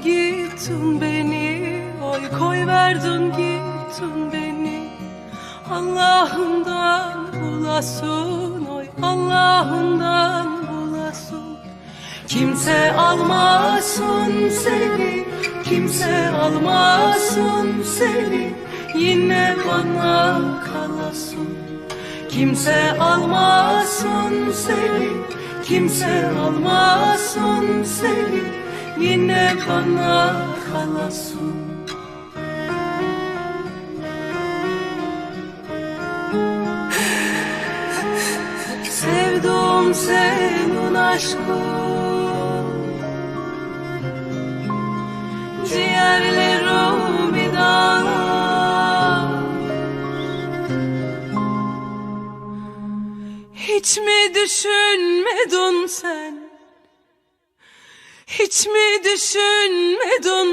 gittin beni. Oy koy verdin gittin beni. Allah'ından bulasın Oy Allah'ından bulasın. Kimse almasın seni Kimse almasın seni. Yine bana kalasın. Kimse almasın seni Kimse almasın seni Yine bana kalasın Sevdum senin aşkın. Ciğerlerim dağlar. Hiç mi düşünmedin sen? Hiç mi düşünmedin